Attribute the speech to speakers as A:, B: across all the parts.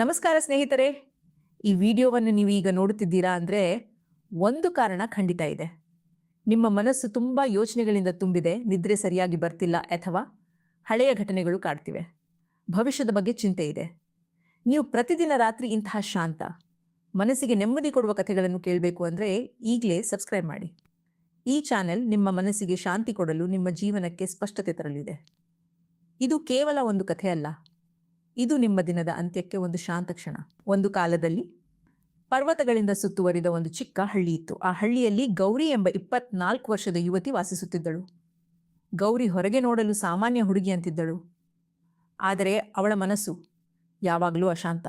A: ನಮಸ್ಕಾರ ಸ್ನೇಹಿತರೆ. ಈ ವಿಡಿಯೋವನ್ನು ನೀವು ಈಗ ನೋಡುತ್ತಿದ್ದೀರಾ ಅಂದರೆ ಒಂದು ಕಾರಣ ಖಂಡಿತ ಇದೆ. ನಿಮ್ಮ ಮನಸ್ಸು ತುಂಬ ಯೋಚನೆಗಳಿಂದ ತುಂಬಿದೆ, ನಿದ್ರೆ ಸರಿಯಾಗಿ ಬರ್ತಿಲ್ಲ ಅಥವಾ ಹಳೆಯ ಘಟನೆಗಳು ಕಾಡ್ತಿವೆ. ಭವಿಷ್ಯದ ಬಗ್ಗೆ ಚಿಂತೆ ಇದೆ. ನೀವು ಪ್ರತಿದಿನ ರಾತ್ರಿ ಇಂತಹ ಶಾಂತ, ಮನಸ್ಸಿಗೆ ನೆಮ್ಮದಿ ಕೊಡುವ ಕಥೆಗಳನ್ನು ಕೇಳಬೇಕು ಅಂದರೆ ಈಗಲೇ ಸಬ್ಸ್ಕ್ರೈಬ್ ಮಾಡಿ. ಈ ಚಾನೆಲ್ ನಿಮ್ಮ ಮನಸ್ಸಿಗೆ ಶಾಂತಿ ಕೊಡಲು ನಿಮ್ಮ ಜೀವನಕ್ಕೆ ಸ್ಪಷ್ಟತೆ ತರಲಿದೆ. ಇದು ಕೇವಲ ಒಂದು ಕಥೆ ಅಲ್ಲ ಇದು ನಿಮ್ಮ ದಿನದ ಅಂತ್ಯಕ್ಕೆ ಒಂದು ಶಾಂತ ಕ್ಷಣ. ಒಂದು ಕಾಲದಲ್ಲಿ ಪರ್ವತಗಳಿಂದ ಸುತ್ತುವರಿದ ಒಂದು ಚಿಕ್ಕ ಹಳ್ಳಿ ಇತ್ತು. ಆ ಹಳ್ಳಿಯಲ್ಲಿ ಗೌರಿ ಎಂಬ ಇಪ್ಪತ್ನಾಲ್ಕು ವರ್ಷದ ಯುವತಿ ವಾಸಿಸುತ್ತಿದ್ದಳು. ಗೌರಿ ಹೊರಗೆ ನೋಡಲು ಸಾಮಾನ್ಯ ಹುಡುಗಿ ಅಂತಿದ್ದಳು. ಆದರೆ ಅವಳ ಮನಸ್ಸು ಯಾವಾಗಲೂ ಅಶಾಂತ.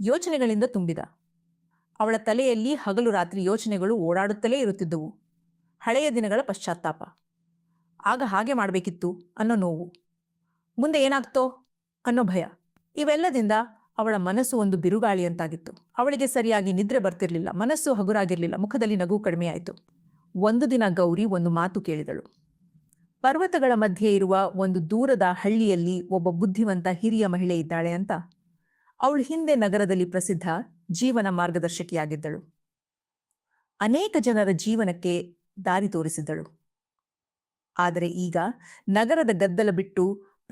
A: ಯೋಚನೆಗಳಿಂದ ತುಂಬಿದ. ಅವಳ ತಲೆಯಲ್ಲಿ ಹಗಲು ರಾತ್ರಿ ಯೋಚನೆಗಳು ಓಡಾಡುತ್ತಲೇ ಇರುತ್ತಿದ್ದವು. ಹಳೆಯ ದಿನಗಳ ಪಶ್ಚಾತ್ತಾಪ. ಆಗ ಹಾಗೆ ಮಾಡಬೇಕಿತ್ತು ಅನ್ನೋ ನೋವು. ಮುಂದೆ ಏನಾಗ್ತೋ? ಅನ್ನೋ ಭಯ. ಇವೆಲ್ಲದಿಂದ ಅವಳ ಮನಸ್ಸು ಒಂದು ಬಿರುಗಾಳಿಯಂತಾಗಿತ್ತು ಅವಳಿಗೆ ಸರಿಯಾಗಿ ನಿದ್ರೆ ಬರ್ತಿರಲಿಲ್ಲ, ಮನಸ್ಸು ಹಗುರಾಗಿರಲಿಲ್ಲ, ಮುಖದಲ್ಲಿ ನಗು ಕಡಿಮೆಯಾಯಿತು ಒಂದು ದಿನ ಗೌರಿ ಒಂದು ಮಾತು ಕೇಳಿದಳು. ಪರ್ವತಗಳ ಮಧ್ಯೆ ಇರುವ ಒಂದು ದೂರದ ಹಳ್ಳಿಯಲ್ಲಿ ಒಬ್ಬ ಬುದ್ಧಿವಂತ ಹಿರಿಯ ಮಹಿಳೆ ಇದ್ದಾಳೆ ಅಂತ. ಅವಳು ಹಿಂದೆ ನಗರದಲ್ಲಿ ಪ್ರಸಿದ್ಧ ಜೀವನ ಮಾರ್ಗದರ್ಶಕಿಯಾಗಿದ್ದಳು. ಅನೇಕ ಜನರ ಜೀವನಕ್ಕೆ ದಾರಿ ತೋರಿಸಿದ್ದಳು. ಆದರೆ ಈಗ ನಗರದ ಗದ್ದಲ ಬಿಟ್ಟು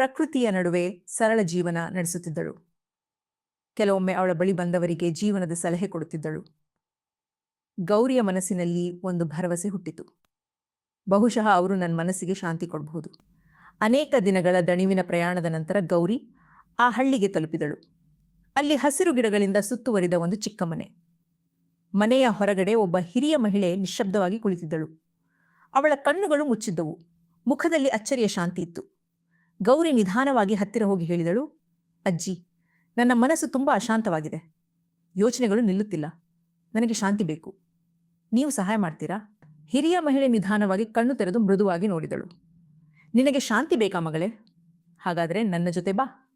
A: ಪ್ರಕೃತಿಯ ನಡುವೆ ಸರಳ ಜೀವನ ನಡೆಸುತ್ತಿದ್ದಳು. ಕೆಲವೊಮ್ಮೆ ಅವಳ ಬಳಿ ಬಂದವರಿಗೆ ಜೀವನದ ಸಲಹೆ ಕೊಡುತ್ತಿದ್ದಳು. ಗೌರಿಯ ಮನಸ್ಸಿನಲ್ಲಿ ಒಂದು ಭರವಸೆ ಹುಟ್ಟಿತು. ಬಹುಶಃ ಅವರು ನನ್ನ ಮನಸ್ಸಿಗೆ ಶಾಂತಿ ಕೊಡಬಹುದು. ಅನೇಕ ದಿನಗಳ ದಣಿವಿನ ಪ್ರಯಾಣದ ನಂತರ ಗೌರಿ ಆ ಹಳ್ಳಿಗೆ ತಲುಪಿದಳು. ಅಲ್ಲಿ ಹಸಿರು ಗಿಡಗಳಿಂದ ಸುತ್ತುವರಿದ ಒಂದು ಚಿಕ್ಕ ಮನೆ. ಮನೆಯ ಹೊರಗಡೆ ಒಬ್ಬ ಹಿರಿಯ ಮಹಿಳೆ ನಿಶ್ಶಬ್ದವಾಗಿ ಕುಳಿತಿದ್ದಳು. ಅವಳ ಕಣ್ಣುಗಳು ಮುಚ್ಚಿದ್ದವು. ಮುಖದಲ್ಲಿ ಅಚ್ಚರಿಯ ಶಾಂತಿ ಇತ್ತು. ಗೌರಿ ನಿಧಾನವಾಗಿ ಹತ್ತಿರ ಹೋಗಿ ಹೇಳಿದಳು, ಅಜ್ಜಿ, ನನ್ನ ಮನಸ್ಸು ತುಂಬ ಅಶಾಂತವಾಗಿದೆ. ಯೋಚನೆಗಳು ನಿಲ್ಲುತ್ತಿಲ್ಲ. ನನಗೆ ಶಾಂತಿ ಬೇಕು. ನೀವು ಸಹಾಯ ಮಾಡ್ತೀರಾ? ಹಿರಿಯ ಮಹಿಳೆ ನಿಧಾನವಾಗಿ ಕಣ್ಣು ತೆರೆದು ಮೃದುವಾಗಿ ನೋಡಿದಳು. ನಿನಗೆ ಶಾಂತಿ ಬೇಕಾ ಮಗಳೇ? ಹಾಗಾದರೆ ನನ್ನ ಜೊತೆ ಬಾ.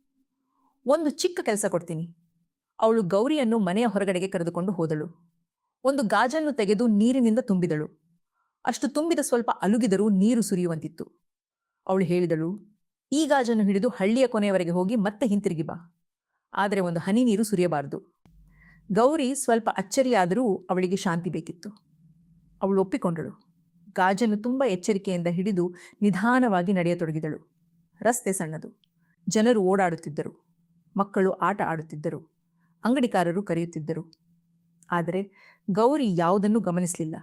A: ಒಂದು ಚಿಕ್ಕ ಕೆಲಸ ಕೊಡ್ತೀನಿ. ಅವಳು ಗೌರಿಯನ್ನು ಮನೆಯ ಹೊರಗಡೆಗೆ ಕರೆದುಕೊಂಡು ಹೋದಳು. ಒಂದು ಗಾಜನ್ನು ತೆಗೆದು ನೀರಿನಿಂದ ತುಂಬಿದಳು. ಅಷ್ಟು ತುಂಬಿದ ಸ್ವಲ್ಪ ಅಲುಗಿದರೂ ನೀರು ಸುರಿಯುವಂತಿತ್ತು. ಅವಳು ಹೇಳಿದಳು ಈ ಗಾಜನ್ನು ಹಿಡಿದು ಹಳ್ಳಿಯ ಕೊನೆಯವರೆಗೆ ಹೋಗಿ ಮತ್ತೆ ಹಿಂತಿರುಗಿ ಬಾ. ಆದರೆ ಒಂದು ಹನಿ ನೀರು ಸುರಿಯಬಾರದು. ಗೌರಿ ಸ್ವಲ್ಪ ಅಚ್ಚರಿಯಾದರೂ ಅವಳಿಗೆ ಶಾಂತಿ ಬೇಕಿತ್ತು. ಅವಳು ಒಪ್ಪಿಕೊಂಡಳು. ಗಾಜನ್ನು ತುಂಬ ಎಚ್ಚರಿಕೆಯಿಂದ ಹಿಡಿದು ನಿಧಾನವಾಗಿ ನಡೆಯತೊಡಗಿದಳು. ರಸ್ತೆ ಸಣ್ಣದು. ಜನರು ಓಡಾಡುತ್ತಿದ್ದರು. ಮಕ್ಕಳು ಆಟ ಆಡುತ್ತಿದ್ದರು. ಅಂಗಡಿಕಾರರು ಕರೆಯುತ್ತಿದ್ದರು. ಆದರೆ ಗೌರಿ ಯಾವುದನ್ನೂ ಗಮನಿಸಲಿಲ್ಲ.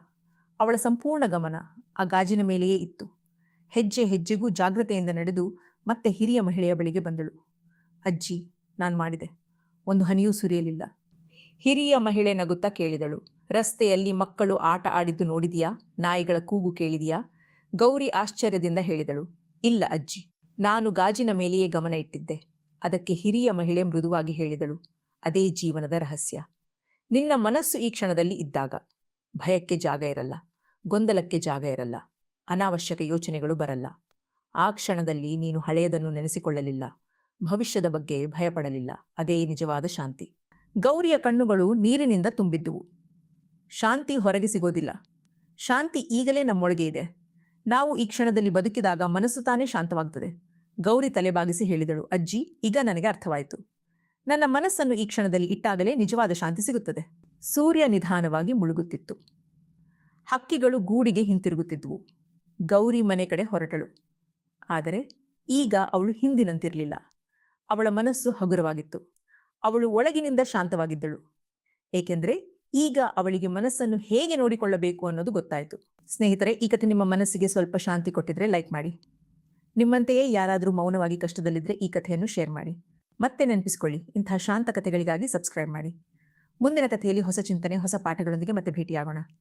A: ಅವಳ ಸಂಪೂರ್ಣ ಗಮನ ಆ ಗಾಜಿನ ಮೇಲೆಯೇ ಇತ್ತು. ಹೆಜ್ಜೆ ಹೆಜ್ಜೆಗೂ ಜಾಗ್ರತೆಯಿಂದ ನಡೆದು ಮತ್ತೆ ಹಿರಿಯ ಮಹಿಳೆಯ ಬಳಿಗೆ ಬಂದಳು. ಅಜ್ಜಿ, ನಾನು ಮಾಡಿದೆ. ಒಂದು ಹನಿಯೂ ಸುರಿಯಲಿಲ್ಲ. ಹಿರಿಯ ಮಹಿಳೆ ನಗುತ್ತಾ ಕೇಳಿದಳು. ರಸ್ತೆಯಲ್ಲಿ ಮಕ್ಕಳು ಆಟ ಆಡಿದ್ದು ನೋಡಿದೆಯಾ? ನಾಯಿಗಳ ಕೂಗು ಕೇಳಿದೆಯಾ? ಗೌರಿ ಆಶ್ಚರ್ಯದಿಂದ ಹೇಳಿದಳು. ಇಲ್ಲ ಅಜ್ಜಿ, ನಾನು ಗಾಜಿನ ಮೇಲೆಯೇ ಗಮನ ಇಟ್ಟಿದ್ದೆ. ಅದಕ್ಕೆ ಹಿರಿಯ ಮಹಿಳೆ ಮೃದುವಾಗಿ ಹೇಳಿದಳು. ಅದೇ ಜೀವನದ ರಹಸ್ಯ. ನಿನ್ನ ಮನಸ್ಸು ಈ ಕ್ಷಣದಲ್ಲಿ ಇದ್ದಾಗ ಭಯಕ್ಕೆ ಜಾಗ ಇರಲ್ಲ, ಗೊಂದಲಕ್ಕೆ ಜಾಗ ಇರಲ್ಲ, ಅನಾವಶ್ಯಕ ಯೋಚನೆಗಳು ಬರಲ್ಲ. ಆ ಕ್ಷಣದಲ್ಲಿ ನೀನು ಹಳೆಯದನ್ನು ನೆನೆಸಿಕೊಳ್ಳಲಿಲ್ಲ. ಭವಿಷ್ಯದ ಬಗ್ಗೆ ಭಯಪಡಲಿಲ್ಲ. ಅದೇ ನಿಜವಾದ ಶಾಂತಿ. ಗೌರಿಯ ಕಣ್ಣುಗಳು ನೀರಿನಿಂದ ತುಂಬಿದ್ದುವು. ಶಾಂತಿ ಹೊರಗೆ ಸಿಗೋದಿಲ್ಲ. ಶಾಂತಿ ಈಗಲೇ ನಮ್ಮೊಳಗೆ ಇದೆ. ನಾವು ಈ ಕ್ಷಣದಲ್ಲಿ ಬದುಕಿದಾಗ ಮನಸ್ಸು ತಾನೇ ಶಾಂತವಾಗ್ತದೆ. ಗೌರಿ ತಲೆಬಾಗಿಸಿ ಹೇಳಿದಳು, ಅಜ್ಜಿ, ಈಗ ನನಗೆ ಅರ್ಥವಾಯಿತು. ನನ್ನ ಮನಸ್ಸನ್ನು ಈ ಕ್ಷಣದಲ್ಲಿ ಇಟ್ಟಾಗಲೇ ನಿಜವಾದ ಶಾಂತಿ ಸಿಗುತ್ತದೆ. ಸೂರ್ಯ ನಿಧಾನವಾಗಿ ಮುಳುಗುತ್ತಿತ್ತು. ಹಕ್ಕಿಗಳು ಗೂಡಿಗೆ ಹಿಂತಿರುಗುತ್ತಿದ್ವು. ಗೌರಿ ಮನೆ ಕಡೆ ಹೊರಟಳು. ಆದರೆ ಈಗ ಅವಳು ಹಿಂದಿನಂತಿರಲಿಲ್ಲ. ಅವಳ ಮನಸ್ಸು ಹಗುರವಾಗಿತ್ತು. ಅವಳು ಒಳಗಿನಿಂದ ಶಾಂತವಾಗಿದ್ದಳು. ಏಕೆಂದರೆ ಈಗ ಅವಳಿಗೆ ಮನಸ್ಸನ್ನು ಹೇಗೆ ನೋಡಿಕೊಳ್ಳಬೇಕು ಅನ್ನೋದು ಗೊತ್ತಾಯಿತು. ಸ್ನೇಹಿತರೆ, ಈ ಕಥೆ ನಿಮ್ಮ ಮನಸ್ಸಿಗೆ ಸ್ವಲ್ಪ ಶಾಂತಿ ಕೊಟ್ಟಿದ್ರೆ ಲೈಕ್ ಮಾಡಿ. ನಿಮ್ಮಂತೆಯೇ ಯಾರಾದರೂ ಮೌನವಾಗಿ ಕಷ್ಟದಲ್ಲಿದ್ದರೆ ಈ ಕಥೆಯನ್ನು ಶೇರ್ ಮಾಡಿ. ಮತ್ತೆ ನೆನಪಿಸಿಕೊಳ್ಳಿ. ಇಂತಹ ಶಾಂತ ಕಥೆಗಳಿಗಾಗಿ ಸಬ್ಸ್ಕ್ರೈಬ್ ಮಾಡಿ. ಮುಂದಿನ ಕಥೆಯಲ್ಲಿ ಹೊಸ ಚಿಂತನೆ, ಹೊಸ ಪಾಠಗಳೊಂದಿಗೆ ಮತ್ತೆ ಭೇಟಿಯಾಗೋಣ.